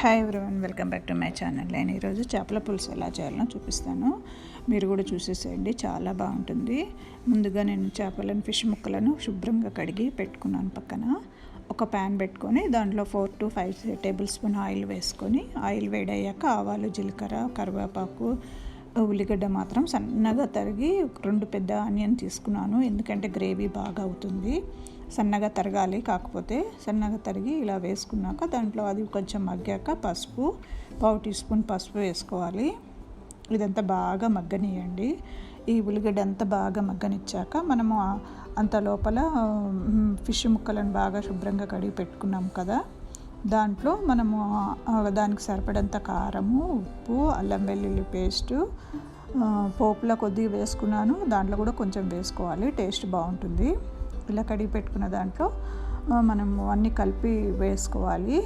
Hi everyone welcome back to my channel నేను ఈరోజు చేపల పులుసు ఎలా చేయాలో చూపిస్తాను. మీరు కూడా చూసేసేయండి చాలా బాగుంటుంది. ముందుగా నేను చేపలను ఫిష్ ముక్కలను శుభ్రంగా కడిగి పెట్టుకున్నాను పక్కన. ఒక ప్యాన్ పెట్టుకొని దాంట్లో four to five tablespoon oil వేసుకొని ఆయిల్ వేడయ్యాక ఆవాలు జీలకర్ర కరివేపాకు ఉల్లిగడ్డ మాత్రం సన్నగా తరిగి రెండు పెద్ద ఆనియన్ తీసుకున్నాను. ఎందుకంటే గ్రేవీ బాగా అవుతుంది. సన్నగా తరగాలి. కాకపోతే సన్నగా తరిగి ఇలా వేసుకున్నాక దాంట్లో అది కొంచెం మగ్గాక పసుపు పావు టీ స్పూన్ పసుపు వేసుకోవాలి. ఇదంతా బాగా మగ్గనియండి ఈ ఉల్లిగడ్డ అంతా బాగా మగ్గనిచ్చాక మనము అంత లోపల ఫిష్ ముక్కలను బాగా శుభ్రంగా కడిగి పెట్టుకున్నాం కదా. దాంట్లో మనము దానికి సరిపడంత కారము ఉప్పు అల్లం వెల్లుల్లి పేస్టు పోపులో కొద్దిగా వేసుకున్నాను. దాంట్లో కూడా కొంచెం వేసుకోవాలి. టేస్ట్ బాగుంటుంది. ఇలా కడిగి పెట్టుకున్న దాంట్లో మనం అన్నీ కలిపి వేసుకోవాలి.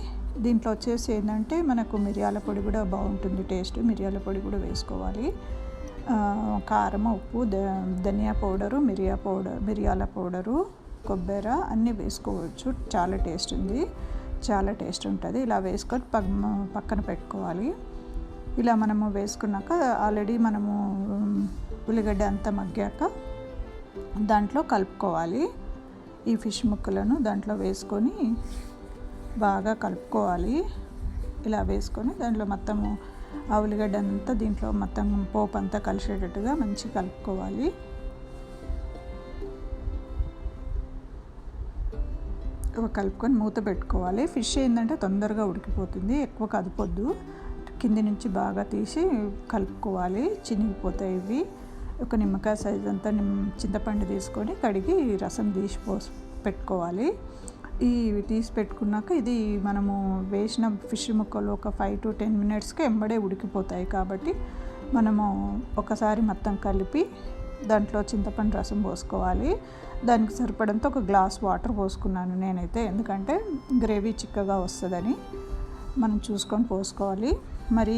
దీంట్లో వచ్చేసి ఏంటంటే మనకు మిరియాల పొడి కూడా బాగుంటుంది టేస్ట్. మిరియాల పొడి కూడా వేసుకోవాలి. కారం ఉప్పు ధనియా పౌడరు మిరియా పౌడర్ మిరియాల పౌడరు కొబ్బరి అన్నీ వేసుకోవచ్చు. చాలా టేస్ట్ ఉంది. చాలా టేస్ట్ ఉంటుంది. ఇలా వేసుకొని పక్కన పెట్టుకోవాలి. ఇలా మనము వేసుకున్నాక ఆల్రెడీ మనము ఉల్లిగడ్డ అంతా మగ్గాక దాంట్లో కలుపుకోవాలి. ఈ ఫిష్ ముక్కలను దాంట్లో వేసుకొని బాగా కలుపుకోవాలి. ఇలా వేసుకొని దాంట్లో మొత్తము ఆ ఉల్లిగడ్డ అంతా దీంట్లో మొత్తం పోపు అంతా కలిసేటట్టుగా మంచిగా కలుపుకోవాలి. కలుపుకొని మూత పెట్టుకోవాలి. ఫిష్ ఏంటంటే తొందరగా ఉడికిపోతుంది. ఎక్కువ కదపొద్దు. కింది నుంచి బాగా తీసి కలుపుకోవాలి. చినిగిపోతాయి ఇవి. ఒక నిమ్మకాయ సైజ్ అంతా చింతపండు తీసుకొని కడిగి రసం తీసి పోసి పెట్టుకోవాలి. ఈ తీసి పెట్టుకున్నాక ఇది మనము వేసిన ఫిష్ ముక్కలు ఒక ఫైవ్ టు టెన్ మినిట్స్కి ఎంబడే ఉడికిపోతాయి కాబట్టి మనము ఒకసారి మొత్తం కలిపి దాంట్లో చింతపండు రసం పోసుకోవాలి. దానికి సరిపడంతో ఒక గ్లాస్ వాటర్ పోసుకున్నాను నేనైతే. ఎందుకంటే గ్రేవీ చిక్కగా వస్తుందని మనం చూసుకొని పోసుకోవాలి. మరి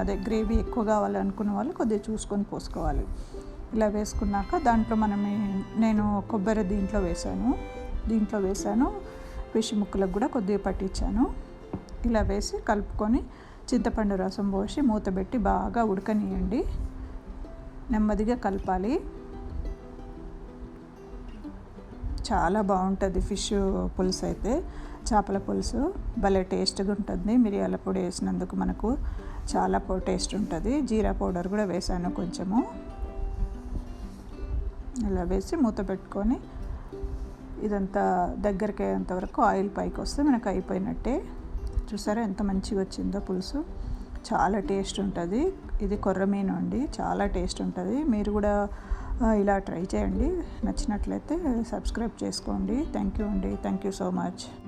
అదే గ్రేవీ ఎక్కువ కావాలనుకున్న వాళ్ళు కొద్దిగా చూసుకొని పోసుకోవాలి. ఇలా వేసుకున్నాక దాంట్లో మనం నేను కొబ్బరి దీంట్లో వేసాను దీంట్లో వేసాను ఫిష్ ముక్కలకు కూడా కొద్దిగా పట్టించాను. ఇలా వేసి కలుపుకొని చింతపండు రసం పోసి మూత పెట్టి బాగా ఉడకనియండి. నెమ్మదిగా కలపాలి. చాలా బాగుంటుంది ఫిష్ పులుసు అయితే చేపల పులుసు భలే టేస్ట్గా ఉంటుంది. మిరియాల పొడి వేసినందుకు మనకు చాలా టేస్ట్ ఉంటుంది. జీరా పౌడర్ కూడా వేసాను కొంచెము. ఇలా వేసి మూత పెట్టుకొని ఇదంతా దగ్గరికి అయ్యేంతవరకు ఆయిల్ పైకి వస్తే మనకు అయిపోయినట్టే. చూసారా ఎంత మంచిగా వచ్చిందో పులుసు. చాలా టేస్ట్ ఉంటుంది. ఇది కొర్రమీను అండి. చాలా టేస్ట్ ఉంటుంది. మీరు కూడా ఇలా ట్రై చేయండి. నచ్చినట్లయితే సబ్స్క్రైబ్ చేసుకోండి. థ్యాంక్ యూ అండి. Thank you so much.